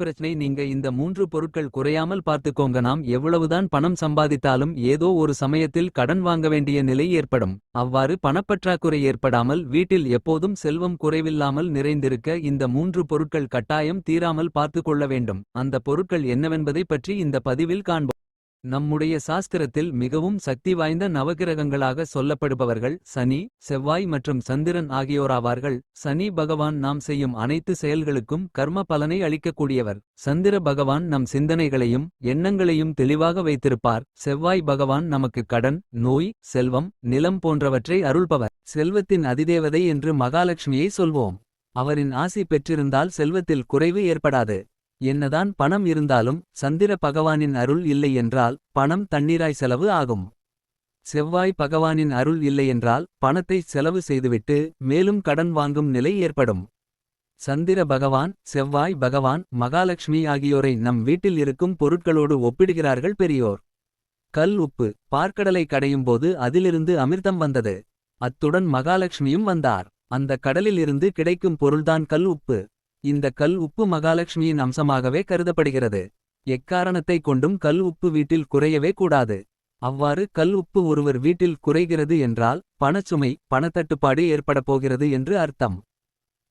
பிரச்சனை நீங்க இந்த மூன்று பொருட்கள் குறையாமல் பார்த்துக்கோங்க. நாம் எவ்வளவுதான் பணம் சம்பாதித்தாலும் ஏதோ ஒரு சமயத்தில் கடன் வாங்க வேண்டிய நிலை ஏற்படும். அவ்வாறு பணப்பற்றாக்குறை ஏற்படாமல் வீட்டில் எப்போதும் செல்வம் குறைவில்லாமல் நிறைந்திருக்க இந்த மூன்று பொருட்கள் கட்டாயம் தீராமல் பார்த்து கொள்ள வேண்டும். அந்த பொருட்கள் என்னவென்பதை பற்றி இந்த பதிவில் காண்போம். நம்முடைய சாஸ்திரத்தில் மிகவும் சக்தி வாய்ந்த நவகிரகங்களாக சொல்லப்படுபவர்கள் சனி செவ்வாய் மற்றும் சந்திரன் ஆகியோராவார்கள். சனி பகவான் நாம் செய்யும் அனைத்து செயல்களுக்கும் கர்ம பலனை அளிக்கக்கூடியவர். சந்திர பகவான் நம் சிந்தனைகளையும் எண்ணங்களையும் தெளிவாக வைத்திருப்பார். செவ்வாய் பகவான் நமக்கு கடன் நோய் செல்வம் நிலம் போன்றவற்றை அருள்பவர். செல்வத்தின் அதிதேவதை என்று மகாலட்சுமியை சொல்வோம். அவரின் ஆசி பெற்றிருந்தால் செல்வத்தில் குறைவு ஏற்படாது. என்னதான் பணம் இருந்தாலும் சந்திர பகவானின் அருள் இல்லை என்றால் பணம் தண்ணீராய் செலவு ஆகும். செவ்வாய் பகவானின் அருள் இல்லையென்றால் பணத்தை செலவு செய்துவிட்டு மேலும் கடன் வாங்கும் நிலை ஏற்படும். சந்திர பகவான் செவ்வாய் பகவான் மகாலட்சுமி ஆகியோரை நம் வீட்டில் இருக்கும் பொருட்களோடு ஒப்பிடுகிறார்கள் பெரியோர். கல் உப்பு பார்க்கடலை கடையும்போது அதிலிருந்து அமிர்தம் வந்தது. அத்துடன் மகாலட்சுமியும் வந்தார். அந்த கடலிலிருந்து கிடைக்கும் பொருள்தான் கல் உப்பு. இந்த கல் உப்பு மகாலட்சுமியின் அம்சமாகவே கருதப்படுகிறது. எக்காரணத்தை கொண்டும் கல் உப்பு வீட்டில் குறையவே கூடாது. அவ்வாறு கல் உப்பு ஒருவர் வீட்டில் குறைகிறது என்றால் பணச்சுமை பணத்தட்டுப்பாடு ஏற்படப் போகிறது என்று அர்த்தம்.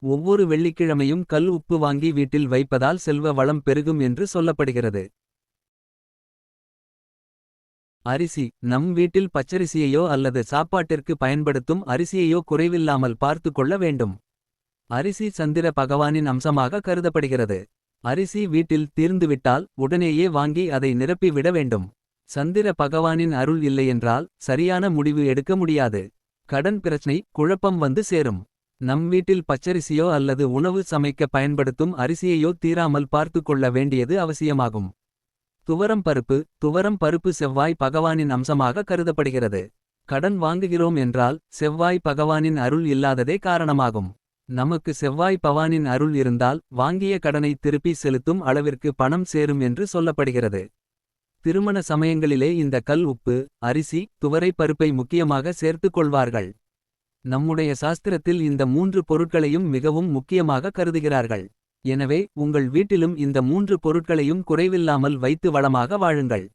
ஒவ்வொரு வெள்ளிக்கிழமையும் கல் உப்பு வாங்கி வீட்டில் வைப்பதால் செல்வ வளம் பெருகும் என்று சொல்லப்படுகிறது. அரிசி நம் வீட்டில் பச்சரிசியையோ அல்லது சாப்பாட்டிற்கு பயன்படுத்தும் அரிசியையோ குறைவில்லாமல் பார்த்து கொள்ள வேண்டும். அரிசி சந்திர பகவானின் அம்சமாக கருதப்படுகிறது. அரிசி வீட்டில் தீர்ந்துவிட்டால் உடனேயே வாங்கி அதை நிரப்பி விட வேண்டும். சந்திர பகவானின் அருள் இல்லையென்றால் சரியான முடிவு எடுக்க முடியாது. கடன் பிரச்சனை குழப்பம் வந்து சேரும். நம் வீட்டில் பச்சரிசியோ அல்லது உணவு சமைக்க பயன்படுத்தும் அரிசியையோ தீராமல் பார்த்து கொள்ள வேண்டியது அவசியமாகும். துவரம் பருப்பு துவரம் பருப்பு செவ்வாய் பகவானின் அம்சமாக கருதப்படுகிறது. கடன் வாங்குகிறோம் என்றால் செவ்வாய் பகவானின் அருள் இல்லாததே காரணமாகும். நமக்கு செவ்வாய் பவானின் அருள் இருந்தால் வாங்கிய கடனை திருப்பி செலுத்தும் அளவிற்கு பணம் சேரும் என்று சொல்லப்படுகிறது. திருமண சமயங்களிலே இந்த கல் உப்பு அரிசி துவரை பருப்பை முக்கியமாக சேர்த்துக் கொள்வார்கள். நம்முடைய சாஸ்திரத்தில் இந்த மூன்று பொருட்களையும் மிகவும் முக்கியமாக கருதுகிறார்கள். எனவே உங்கள் வீட்டிலும் இந்த மூன்று பொருட்களையும் குறைவில்லாமல் வைத்து வளமாக வாழுங்கள்.